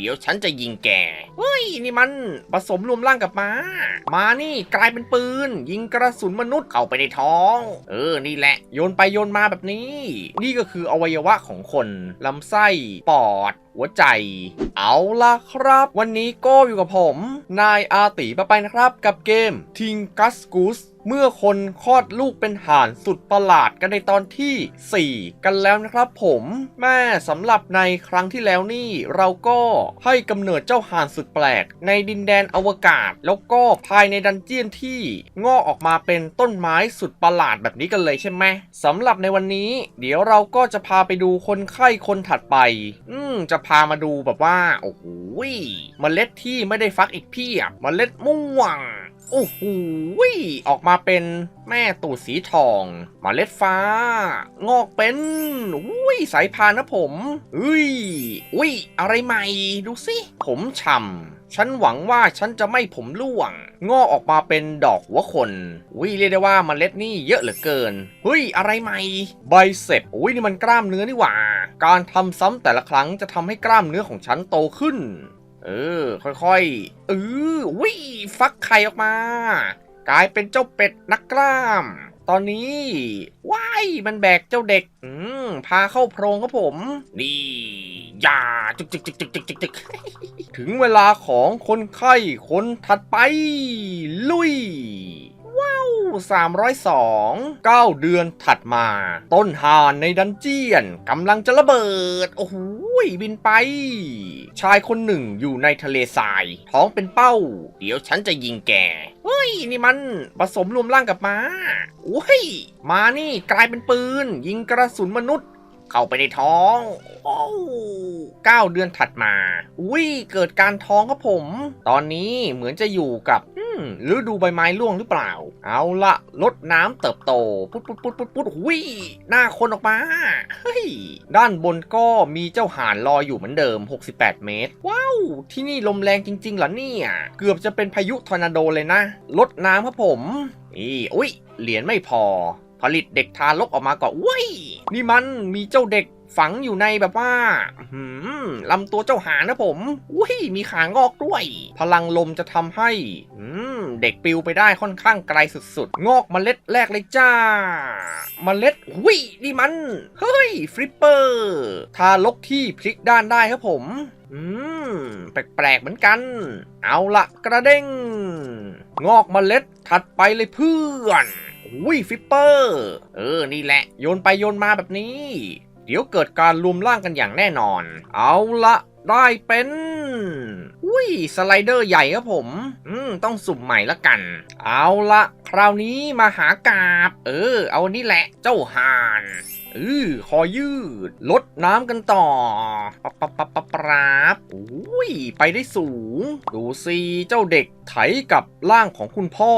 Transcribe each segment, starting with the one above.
เดี๋ยวฉันจะยิงแกเฮ้ยนี่มันผสมรวมร่างกับม้ามานี่กลายเป็นปืน ยิงกระสุนมนุษย์เข้าไปในท้อง เออนี่แหละ โยนไปโยนมาแบบนี้ นี่ก็คืออวัยวะของคนลำไส้ปอด หัวใจ เอาล่ะครับ วันนี้ก็อยู่กับผม นายอาติปะไปนะครับ กับเกม t i n g u s g o o s เมื่อคนคลอดลูกเป็นห่านสุดประหลาดกันในตอนที่ 4 กันแล้วนะครับผมแม่สำหรับในครั้งที่แล้วนี่ เราก็ให้กำเนิดเจ้าห่านสุดแปลก ในดินแดนอวกาศ แล้วก็ภายในดันเจียนที่งอกออกมาเป็นต้นไม้สุดประหลาดแบบนี้กันเลยใช่ไหมสำหรับในวันนี้ เดี๋ยวเราก็จะพาไปดูคนไข้คนถัดไป อืมจะพพามาดูแบบว่า โอ้โหเมล็ดที่ไม่ได้ฟักอีกเพียบเมล็ดม่วง โอ้โหออกมาเป็นแม่ตูดสีทองมเมล็ดฟ้า งอกเป็นอุ้ยสายพานนะผมอุ้ยอุ้ยอะไรใหม่ ดูสิ ผมฉ่ำฉันหวังว่าฉันจะไม่ผมร่วง งอกออกมาเป็นดอกหัวคนอุ้ยเรียกได้ว่ามเมล็ดนี่เยอะเหลือเกินเฮ้ยอะไรใหม่ไบเซปอุ้ยนี่มันกล้ามเนื้อนี่หว่า การทำซ้ำแต่ละครั้งจะทำให้กล้ามเนื้อของฉันโตขึ้น เออ ค่อยๆเออวิฟักไข่ออกมา กลายเป็นเจ้าเป็ดนักกล้าม ตอนนี้ว้ายมันแบกเจ้าเด็ก อืมพาเข้าโพรงครับผม นี่อย่าจึกจึกจึกจึกจึกจึกจึกถึงเวลาของคนไข้คนถัดไป ลุย 302 9 เดือนถัดมา ต้นหานในดันเจียนกำลังจะระเบิด โอ้โหบินไป ชายคนหนึ่งอยู่ในทะเลทราย ท้องเป็นเป้า เดี๋ยวฉันจะยิงแกเฮ้ย นี่มันผสมรวมร่างกับมาโอ้ยมานี่กลายเป็นปืน ยิงกระสุนมนุษย์เข้าไปในท้อง โอ้เก้าเดือนถัดมา อุ้ย เกิดการท้องครับผม ตอนนี้เหมือนจะอยู่กับ ฤดูใบไม้ร่วงหรือเปล่า เอาละลดน้ำเติบโตพุดพุดพุดพุดพุดหุยหน้าคนออกมา เฮ้ย ด้านบนก็มีเจ้าห่านลอยอยู่เหมือนเดิม 68 เมตร ว้าว ที่นี่ลมแรงจริง ๆ เหรอเนี่ย เกือบจะเป็นพายุทอร์นาโดเลยนะ ลดน้ำครับผมนี่อุ้ย เหรียญไม่พอ ผลิตเด็กทารกออกมาก่อนว้ย นี่มันมีเจ้าเด็ก ฝังอยู่ในแบบว่าหืมลำตัวเจ้าหางนะผมอุ้ยมีขางอกด้วย พลังลมจะทำให้อืมเด็กปิวไปได้ค่อนข้างไกลสุดๆ งอกเมล็ดแรกเลยจ้า เมล็ดหุยนี่มัน เฮ้ย ฟลิปเปอร์ ทารกที่พลิกด้านได้ครับผม อืม แปลกๆเหมือนกัน เอาละกระเด้ง งอกเมล็ดถัดไปเลยเพื่อนอุ้ยฟิปเปอร์ เออ นี่แหละ โยนไปโยนมาแบบนี้ ดี๋ยวเกิดการรุมร่างกันอย่างแน่นอน เอาละได้เป็น อุ้ย สไลเดอร์ใหญ่ครับผม อืม ต้องสุ่มใหม่ละกัน เอาละคราวนี้มาหากาบ เออ เอานี่แหละ เจ้าห่าน ออคอยืด ลดน้ำกันต่อปับปับปับปับปราบอุ้ย ไปได้สูง ดูสิเจ้าเด็กไถกับร่างของคุณพ่อ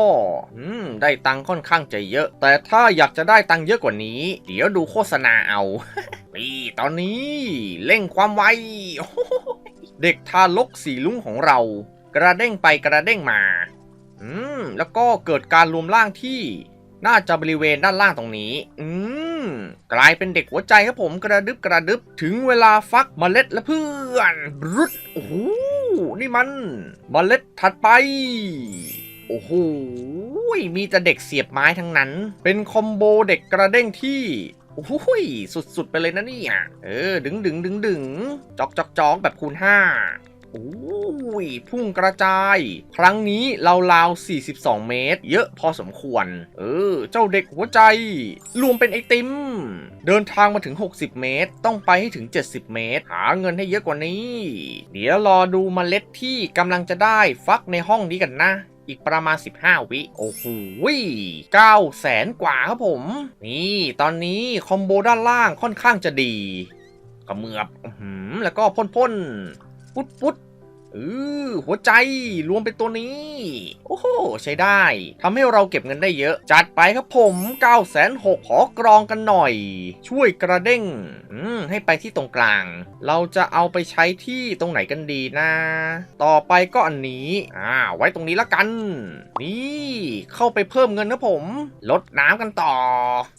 อืม ได้ตังค่อนข้างจะเยอะ แต่ถ้าอยากจะได้ตังเยอะกว่านี้ เดี๋ยวดูโฆษณาเอานี่ตอนนี้เร่งความไว เด็กทารกสีลุ้งของเรา กระเด้งไปกระเด้งมา อืม แล้วก็เกิดการรวมร่างที่ น่าจะบริเวณด้านล่างตรงนี้ อืม กลายเป็นเด็กหัวใจครับผมกระดึบกระดึบถึงเวลาฟักเมล็ดและเพื่อนรุดโอ้โหนี่มันเมล็ดถัดไป โอ้โหมีแต่เด็กเสียบไม้ทั้งนั้น เป็นคอมโบเด็กกระเด้งที่โอ้โหยสุดๆ ไปเลยนะเนี่ย เออ ดึงดึงดึงดึงจอกจอกจอกแบบคูณห้า โอ้ยพุ่งกระจาย ครั้งนี้ราว 42 เมตร เยอะพอสมควร เออ เจ้าเด็กหัวใจ รวมเป็นไอติม เดินทางมาถึง 60 เมตร ต้องไปให้ถึง 70 เมตร หาเงินให้เยอะกว่านี้ เดี๋ยวรอดูเมล็ดที่กำลังจะได้ฟักในห้องนี้กันนะอีกประมาณ 15 วิ โอ้โห9แสนกว่าครับผม นี่ ตอนนี้คอมโบด้านล่างค่อนข้างจะดีกระเมือบอแล้วก็พ่นพ่นๆ ปุ๊ดปุ๊ด เออหัวใจรวมเป็นตัวนี้ โอ้โห ใช้ได้ ทำให้เราเก็บเงินได้เยอะ จัดไปครับผม9 6 0 0 0ขอกรองกันหน่อย ช่วยกระเด้ง อืม ให้ไปที่ตรงกลาง เราจะเอาไปใช้ที่ตรงไหนกันดีนะ ต่อไปก็อันนี้ อ่า ไว้ตรงนี้ละกัน นี่ เข้าไปเพิ่มเงินนะผม ลดน้ำกันต่อ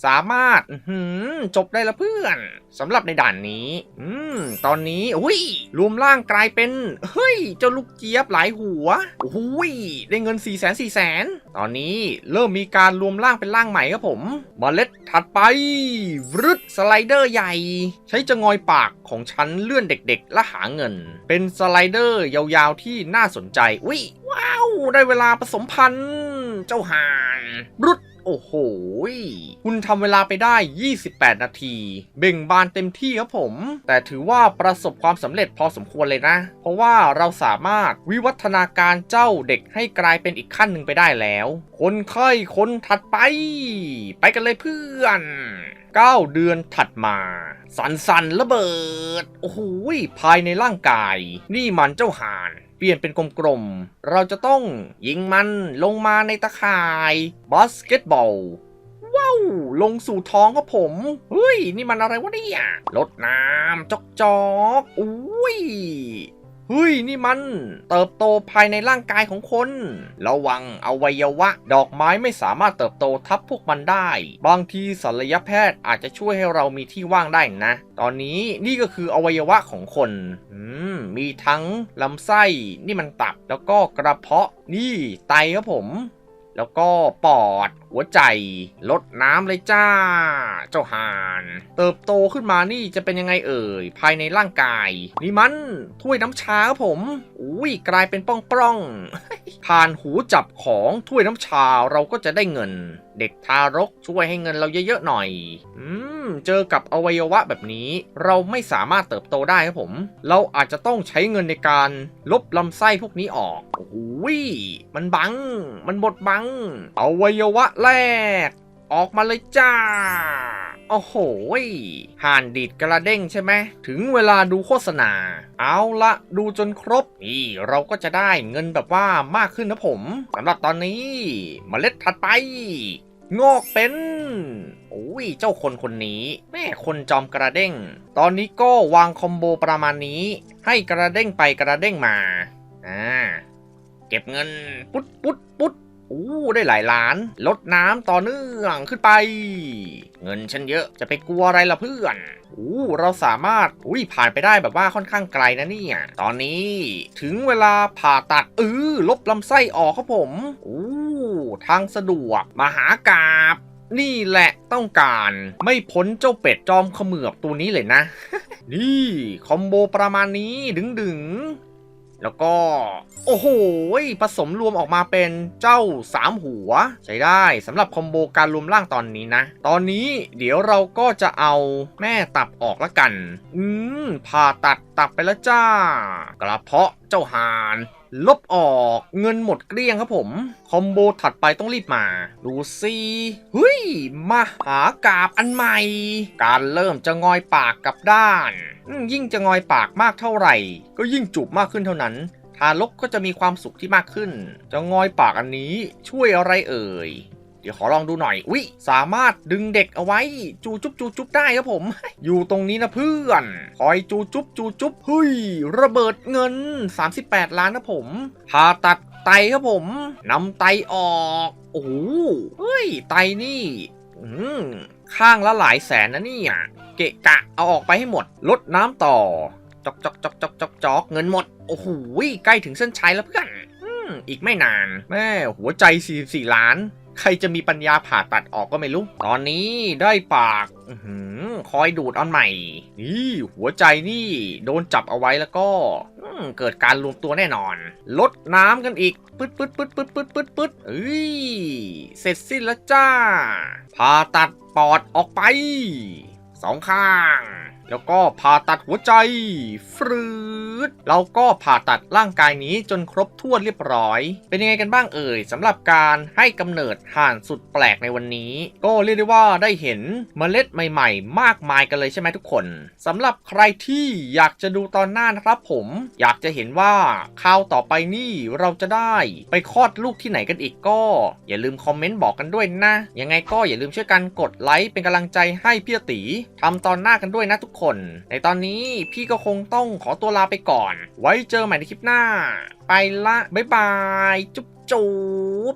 สามารถอื้อหือจบได้ละเพื่อนสำหรับในด่านนี้ อืม ตอนนี้อุ้ยรวมร่างกลายเป็น เฮ้ยเจ้าลูกเจี๊ยบหลายหัวโอ้ยได้เงิน4 0 0 0 0 0 4 0 0 0 0ตอนนี้เริ่มมีการรวมร่างเป็นร่างใหม่ครับผมเมล็ดถัดไปวรึดสไลเดอร์ใหญ่ ใช้จะงอยปากของฉันเลื่อนเด็กๆและหาเงิน เป็นสไลเดอร์ยาวๆที่น่าสนใจอุ้ยว้าว ได้เวลาผสมพันธุ์ เจ้าห่านรุด โอ้โห คุณทำเวลาไปได้ 28 นาที เบ่งบานเต็มที่ครับผม แต่ถือว่าประสบความสำเร็จพอสมควรเลยนะ เพราะว่าเราสามารถวิวัฒนาการเจ้าเด็กให้กลายเป็นอีกขั้นหนึ่งไปได้แล้ว คนไข้คนถัดไป ไปกันเลยเพื่อน 9 เดือนถัดมาสันสันระเบิด โอ้โหภายในร่างกาย นี่มันเจ้าห่าน ปลี่ยนเป็นกลมๆ เราจะต้องยิงมันลงมาในตะข่ายบาสเกตบอลว้าวลงสู่ท้องครับผมเฮ้ย นี่มันอะไรวะเนี่ยลดน้ำจอกจอกอุ้ย เฮ้ยนี่มันเติบโตภายในร่างกายของคน ระวังอวัยวะ ดอกไม้ไม่สามารถเติบโตทับพวกมันได้ บางทีศัลยแพทย์อาจจะช่วยให้เรามีที่ว่างได้นะ ตอนนี้นี่ก็คืออวัยวะของคนมมีทั้งลำไส้นี่มันตับแล้วก็กระเพาะนี่ไตครับผม แล้วก็ปอดหัวใจลดน้ำเลยจ้า เจ้าห่าน เติบโตขึ้นมานี่จะเป็นยังไงเอ่ย ภายในร่างกาย นี่มันถ้วยน้ำชาครับผม อุ้ยกลายเป็นป้องป้องผ่านหูจับของถ้วยน้ำชาเราก็จะได้เงิน เด็กทารกช่วยให้เงินเราเยอะๆหน่อย อืม เจอกับอวัยวะแบบนี้ เราไม่สามารถเติบโตได้ครับผม เราอาจจะต้องใช้เงินในการลบลำไส้พวกนี้ออกโอ้ยมันบัง มันบดบัง อวัยวะแรก ออกมาเลยจ้า โอ้โหห่านดีดกระเด้งใช่ไหม ถึงเวลาดูโฆษณา เอาละดูจนครบ นี่เราก็จะได้เงินแบบว่ามากขึ้นนะผมสำหรับตอนนี้เมล็ดถัดไป งอกเป็นโอ้ยเจ้าคนคนนี้ แม่คนจอมกระเด้ง ตอนนี้ก็วางคอมโบประมาณนี้ ให้กระเด้งไปกระเด้งมา อ่า เก็บเงิน ปุ๊ดปุ๊ดปุ๊ด อู้ได้หลายล้านลดน้ำต่อเนื่องขึ้นไป เงินฉันเยอะจะไปกลัวอะไรล่ะเพื่อนอู้เราสามารถอุ้ยผ่านไปได้แบบว่าค่อนข้างไกลนะเนี่ยตอนนี้ถึงเวลาผ่าตัดเออลบลำไส้ออกครับผมอู้ทางสะดวกมหากาบนี่แหละต้องการไม่พ้นเจ้าเป็ดจอมเขมือบตัวนี้เลยนะ นี่ คอมโบประมาณนี้ดึงดึง แล้วก็ โอ้โหผสมรวมออกมาเป็นเจ้าสามหัว ใช้ได้สำหรับคอมโบการรวมร่างตอนนี้นะ ตอนนี้เดี๋ยวเราก็จะเอาแม่ตับออกละกัน อืมผ่าตัดตับไปแล้วจ้า กระเพาะเจ้าหาน ลบออกเงินหมดเกลี้ยงครับผม คอมโบถัดไปต้องรีบมา ดูสิเฮ้ยมาหากาบอันใหม่ การเริ่มจะงอยปากกับด้าน ยิ่งจะงอยปากมากเท่าไหร่ ก็ยิ่งจูบมากขึ้นเท่านั้นทารกก็จะมีความสุขที่มากขึ้น จะงอยปากอันนี้ช่วยอะไรเอ่ย เดี๋ยวขอลองดูหน่อยวิสามารถดึงเด็กเอาไว้ จูจุ๊บจูจุ๊บได้ครับผม อยู่ตรงนี้นะเพื่อน คอยจูจุ๊บจูจุ๊บเฮ้ย ระเบิดเงิน 38 ล้านนะผมผ่าตัดไตครับผมนำไตออก โอ้โหเฮ้ย ไตนี่ อืมข้างละหลายแสนนะนี่ยเกะกะเอาออกไปให้หมด ลดน้ำต่อ จอกจอกจอกจอกจอกจอกเงินหมด โอ้โหใกล้ถึงเส้นชัยแล้วเพื่อนอืมอีกไม่นาน แม่หัวใจ 44 ล้าน ใครจะมีปัญญาผ่าตัดออกก็ไม่รู้ ตอนนี้ได้ปากอคอยดูดเอันใหม่ นี่หัวใจนี่โดนจับเอาไว้แล้วก็เกิดการรวมตัวแน่นอน ลดน้ำกันอีกปึ๊ดปึ๊ดปึ๊ดปึ๊ดปึ๊ดปึ๊ดปึ๊ดเอ้ย เสร็จสิ้นแล้วจ้า ผ่าตัดปอดออกไป สองข้าง แล้วก็ผ่าตัดหัวใจฟรื ดเราก็ผ่าตัดร่างกายนี้จนครบถ้วนเรียบร้อย เป็นยังไงกันบ้างเอ่ยสำหรับการให้กำเนิดห่านสุดแปลกในวันนี้ ก็เรียกได้ว่าได้เห็นเมล็ดใหม่ๆ มากมายกันเลยใช่ไหมทุกคนสำหรับใครที่อยากจะดูตอนหน้านะครับผม อยากจะเห็นว่าคราวต่อไปนี่เราจะได้ไปคลอดลูกที่ไหนกันอีกก็ อย่าลืมคอมเมนต์บอกกันด้วยนะ ยังไงก็อย่าลืมช่วยกันกดไลค์เป็นกำลังใจให้พี่ตีทำตอนหน้ากันด้วยนะทุกคน ในตอนนี้พี่ก็คงต้องขอตัวลาไปก่อนก่อน ไว้เจอใหม่ในคลิปหน้า ไปละ บ๊ายบาย จุ๊บจุ๊บ